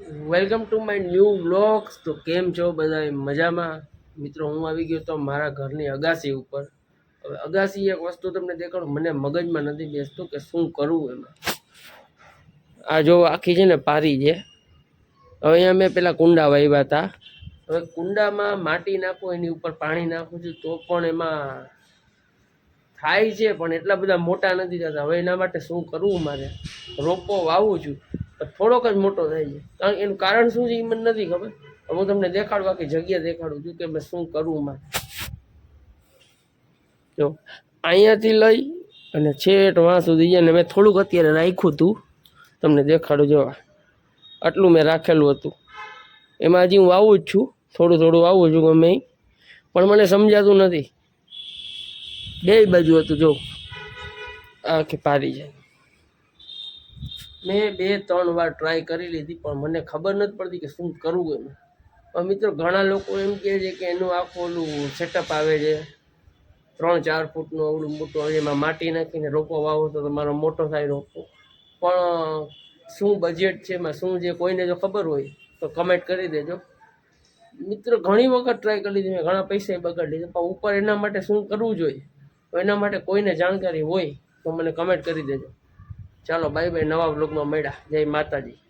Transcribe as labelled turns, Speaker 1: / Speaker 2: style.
Speaker 1: Welcome to my new vlogs તો કેમ છો બધા મજામાં? મિત્રો, હું આવી ગયો તો મારા ઘરની અગાસી ઉપર. હવે અગાસી એક વસ્તુ તમને દેખાડું. મને મગજમાં નથી બેસતું કે શું કરવું એમાં. આ જો આખી છે ને પારી છે. હવે અહીંયા મેં પેલા કુંડા વાવ્યા હતા. હવે કુંડામાં માટી નાખું, એની ઉપર પાણી નાખું છું. તો પણ એમાં થાય છે, પણ એટલા બધા મોટા નથી થતા. હવે એના માટે શું કરવું મારે? રોપો વાવું છું. થોડોક જ મોટો થાય છે. કારણ એનું કારણ શું છે એ મને નથી ખબર. હું તમને દેખાડું આખી જગ્યા દેખાડું છું કે મેં શું કરવું મારે જો, અહીંયાથી લઈ અને છેટ વાં સુધી છે. મેં થોડુંક અત્યારે રાખ્યું હતું. તમને દેખાડું, જો આટલું મેં રાખેલું હતું. એમાં હજી હું આવું જ છું. થોડું થોડું આવું છું ગમે પણ મને સમજાતું નથી. બે બાજુ હતું, જો. આખી પારી છે. મેં બે, ત્રણ વાર ટ્રાય કરી લીધી, પણ મને ખબર નથી પડતી કે શું કરવું એમ પણ મિત્રો, ઘણા લોકો એમ કહે છે કે એનું આખું ઓલું સેટઅપ આવે છે. ત્રણ, ચાર ફૂટનું ઓલું મોટું એમાં માટી નાખીને રોપો વાવો તો તમારો મોટો થાય રોપો. પણ શું બજેટ છે એમાં, શું છે કોઈને જો ખબર હોય, તો કમેન્ટ કરી દેજો. મિત્રો, ઘણી વખત ટ્રાય કરી લીધી, મેં ઘણા પૈસા બગાડી લીધા, પણ ઉપર એના માટે શું કરવું જોઈએ? એના માટે કોઈને જાણકારી હોય, તો મને કમેન્ટ કરી દેજો. ચાલો બાય બાય નવા બ્લોગમાં મળ્યા. જય માતાજી.